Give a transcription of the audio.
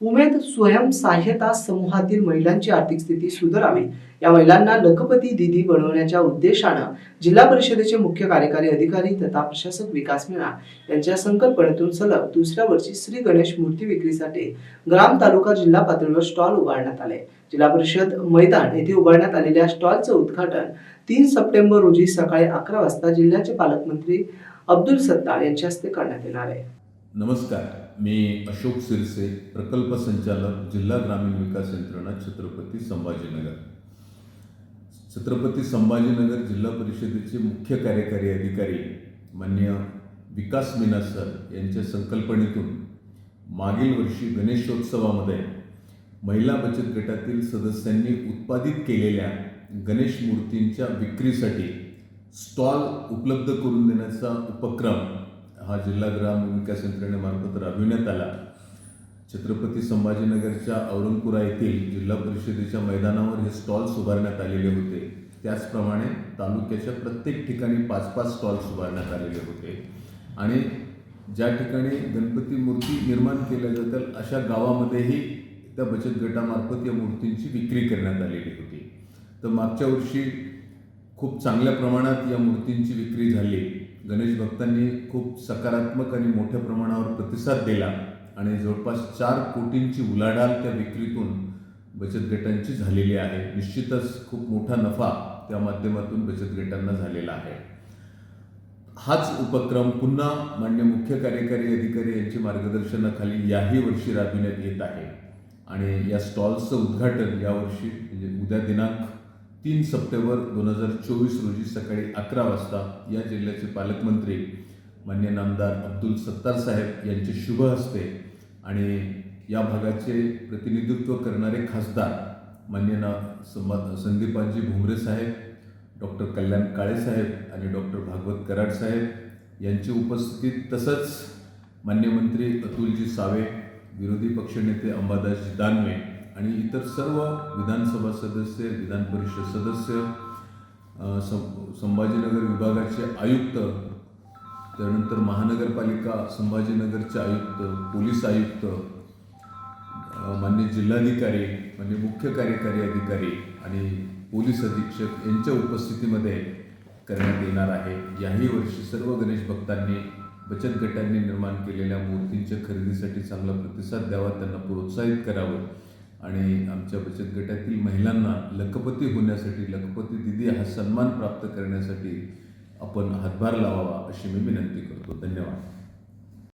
उमेद स्वयं सहायता समूहातील महिलांची आर्थिक स्थिती सुधारावी. या महिलांना लखपती दिदी बनवण्याच्या उद्देशानं जिल्हा परिषदेचे मुख्य कार्यकारी अधिकारी तथा प्रशासक विकास मीणा यांच्या संकल्पनेतून सलग दुसऱ्या वर्षी श्री गणेश मूर्ती विक्रीसाठी ग्राम तालुका जिल्हा पातळीवर स्टॉल उभारण्यात आले. जिल्हा परिषद मैदान येथे उभारण्यात आलेल्या स्टॉलचं उद्घाटन तीन सप्टेंबर रोजी सकाळी अकरा वाजता जिल्ह्याचे पालकमंत्री अब्दुल सत्तार यांच्या हस्ते करण्यात येणार आहे. नमस्कार मी अशोक सिरसे प्रकल्प संचालक जिल्हा ग्रामीण विकास यंत्रणा छत्रपती संभाजीनगर. छत्रपती संभाजीनगर जिल्हा परिषदेचे मुख्य कार्यकारी अधिकारी मान्य विकास मीना सर यांच्या संकल्पनेतून मागील वर्षी गणेशोत्सवामध्ये महिला बचत गटातील सदस्यांनी उत्पादित केलेल्या गणेश मूर्तींच्या विक्रीसाठी स्टॉल उपलब्ध करून देण्याचा उपक्रम हा जिल्हा ग्राम विकास यंत्रणेमार्फत राबविण्यात आला. छत्रपती संभाजीनगरच्या औरंगपुरा येथील जिल्हा परिषदेच्या मैदानावर हे स्टॉल्स उभारण्यात आलेले होते. त्याचप्रमाणे तालुक्याच्या प्रत्येक ठिकाणी पाच पाच स्टॉल्स उभारण्यात आलेले होते. आणि ज्या ठिकाणी गणपती मूर्ती निर्माण केल्या जातात अशा गावामध्येही त्या बचत गटामार्फत या मूर्तींची विक्री करण्यात आलेली होती. तर मागच्या वर्षी खूप चांगल्या प्रमाणात या मूर्तींची विक्री झाली. गणेश भक्तांनी खूप सकारात्मक आणि मोठ्या प्रमाणावर प्रतिसाद दिला आणि जवळपास चार कोटींची उलाढाल त्या विक्रीतून बचत गटांची झालेली आहे. निश्चितच खूप मोठा नफा त्या माध्यमातून बचत गटांना झालेला आहे. हाच उपक्रम पुन्हा मान्य मुख्य कार्यकारी अधिकारी यांच्या मार्गदर्शनाखाली याही वर्षी राबविण्यात येत आहे. आणि या स्टॉल्सचं उद्घाटन यावर्षी म्हणजे उद्या दिनांक तीन सप्टेंबर दोन हजार चोवीस रोजी सकाळी अकरा वाजता या जिल्ह्याचे पालकमंत्री मान्य नामदार अब्दुल सत्तार साहेब यांचे शुभ हस्ते आणि या भागाचे प्रतिनिधित्व करणारे खासदार मान्य ना संबा संदीपांजी भुमरे साहेब डॉक्टर कल्याण काळे साहेब आणि डॉक्टर भागवत कराड साहेब यांची उपस्थितीत तसंच मान्य मंत्री अतुलजी सावे विरोधी पक्षनेते अंबादासजी दानवे आणि इतर सर्व विधानसभा सदस्य विधान परिषद सदस्य सं संभाजीनगर विभागाचे आयुक्त त्यानंतर महानगरपालिका संभाजीनगरचे आयुक्त पोलीस आयुक्त मान्य जिल्हाधिकारी मान्य मुख्य कार्यकारी अधिकारी आणि पोलीस अधीक्षक यांच्या उपस्थितीमध्ये करण्यात येणार आहे. याही वर्षी सर्व गणेश भक्तांनी बचत गटांनी निर्माण केलेल्या मूर्तींच्या खरेदीसाठी चांगला प्रतिसाद द्यावा त्यांना प्रोत्साहित करावं. आणि आमच्या बचत गटातील महिलांना लखपती होण्यासाठी लखपती दिदी हा सन्मान प्राप्त करण्यासाठी आपण हातभार लावावा अशी मी विनंती करतो. धन्यवाद.